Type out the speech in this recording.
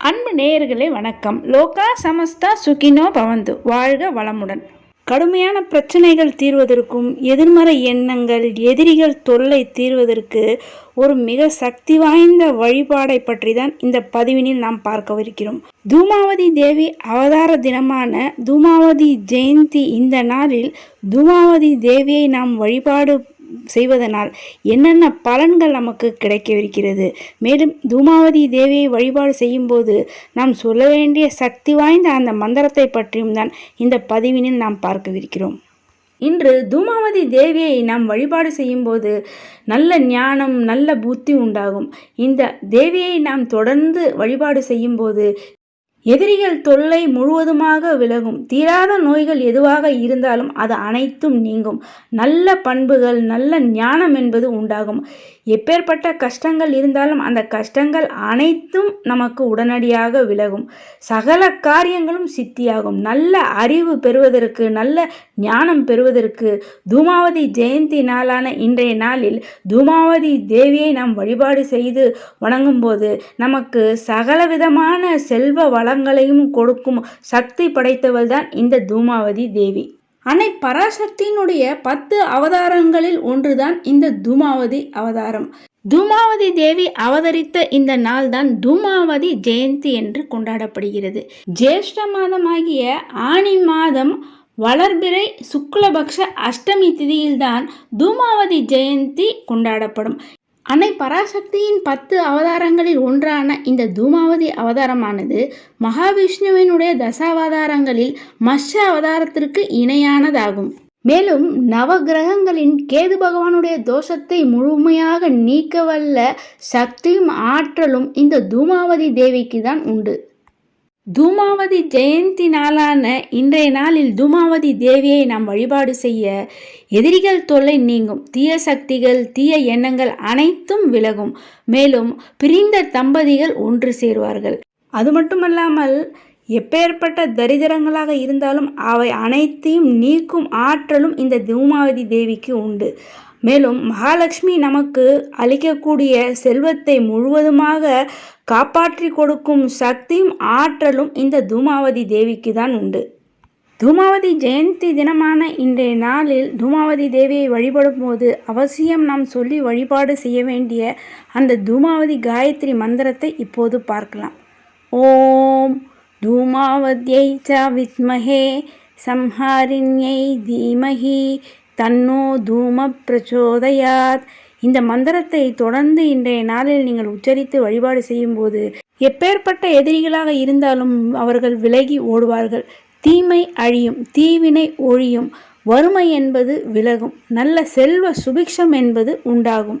அன்பு நேயர்களே வணக்கம். லோகா சமஸ்தா சுகினோ பவந்து. வாழ்க வளமுடன். கடுமையான பிரச்சனைகள் தீர்வதற்கும் எதிர்மறை எண்ணங்கள் எதிரிகள் தொல்லை தீர்வதற்கு ஒரு மிக சக்தி வாய்ந்த வழிபாடை பற்றி தான் இந்த பதிவினில் நாம் பார்க்கவிருக்கிறோம். தூமாவதி தேவி அவதார தினமான தூமாவதி ஜெயந்தி இந்த நாளில் தூமாவதி தேவியை நாம் வழிபாடு செய்வதனால் என்னென்ன பலன்கள் நமக்கு கிடைக்கவிருக்கிறது? மேலும் தூமாவதி தேவியை வழிபாடு செய்யும்போது நாம் சொல்ல வேண்டிய சக்தி வாய்ந்த அந்த மந்திரத்தை பற்றியும் தான் இந்த பதிவினில் நாம் பார்க்கவிருக்கிறோம். இன்று தூமாவதி தேவியை நாம் வழிபாடு செய்யும்போது நல்ல ஞானம் நல்ல புத்தி உண்டாகும். இந்த தேவியை நாம் தொடர்ந்து வழிபாடு செய்யும்போது எதிரிகள் தொல்லை முழுவதுமாக விலகும். தீராத நோய்கள் எதுவாக இருந்தாலும் அது அனைத்தும் நீங்கும். நல்ல பண்புகள் நல்ல ஞானம் என்பது உண்டாகும். எப்பேற்பட்ட கஷ்டங்கள் இருந்தாலும் அந்த கஷ்டங்கள் அனைத்தும் நமக்கு உடனடியாக விலகும். சகல காரியங்களும் சித்தியாகும். நல்ல அறிவு பெறுவதற்கு நல்ல ஞானம் பெறுவதற்கு தூமாவதி ஜெயந்தி நாளான இன்றைய நாளில் தூமாவதி தேவியை நாம் வழிபாடு செய்து வணங்கும்போது நமக்கு நமக்கு சகலவிதமான செல்வ வள வளங்களையும் கொடுக்கும் சக்தி படைத்தவள் தான் இந்த தூமாவதி தேவி. அன்னை பராசக்தியினுடைய பத்து அவதாரங்களில் ஒன்றுதான் இந்த தூமாவதி அவதாரம். தூமாவதி தேவி அவதரித்த இந்த நாள் தான் தூமாவதி ஜெயந்தி என்று கொண்டாடப்படுகிறது. ஜேஷ்ட மாதமாகிய ஆணி மாதம் வளர்பிறை சுக்லபக்ஷ அஷ்டமி திதியில்தான் தூமாவதி ஜெயந்தி கொண்டாடப்படும். அன்னை பராசக்தியின் பத்து அவதாரங்களில் ஒன்றான இந்த தூமாவதி அவதாரமானது மகாவிஷ்ணுவினுடைய தசாவதாரங்களில் மஷ அவதாரத்திற்கு இணையானதாகும். மேலும் நவ கிரகங்களின் கேது பகவானுடைய தோஷத்தை முழுமையாக நீக்க வல்ல சக்தியும் ஆற்றலும் இந்த தூமாவதி தேவிக்கு தான் உண்டு. தூமாவதி ஜெயந்தி நாளான இன்றைய நாளில் தூமாவதி தேவியை நாம் வழிபாடு செய்ய எதிரிகள் தொல்லை நீங்கும் தீய சக்திகள் தீய எண்ணங்கள் அனைத்தும் விலகும். மேலும் பிரிந்த தம்பதிகள் ஒன்று சேருவார்கள். அது மட்டுமல்லாமல் எப்பேற்பட்ட தரித்திரங்களாக இருந்தாலும் அவை அனைத்தையும் நீக்கும் ஆற்றலும் இந்த தூமாவதி தேவிக்கு உண்டு. மேலும் மகாலட்சுமி நமக்கு அளிக்கக்கூடிய செல்வத்தை முழுவதுமாக காப்பாற்றி கொடுக்கும் சக்தியும் ஆற்றலும் இந்த தூமாவதி தேவிக்கு தான் உண்டு. தூமாவதி ஜெயந்தி தினமான இன்றைய நாளில் தூமாவதி தேவியை வழிபடும் போது அவசியம் நாம் சொல்லி வழிபாடு செய்ய வேண்டிய அந்த தூமாவதி காயத்ரி மந்திரத்தை இப்போது பார்க்கலாம். ஓம் தூமாவத்யை ச வித்மஹே சம்ஹாரிண்யை தீமஹி தன்னோ தூம பிரச்சோதயாத். இந்த மந்திரத்தை தொடர்ந்து இன்றைய நாளில் நீங்கள் உச்சரித்து வழிபாடு செய்யும்போது எப்பேற்பட்ட எதிரிகளாக இருந்தாலும் அவர்கள் விலகி ஓடுவார்கள். தீமை அழியும் தீவினை ஒழியும். வறுமை என்பது விலகும். நல்ல செல்வ சுபிக்ஷம் என்பது உண்டாகும்.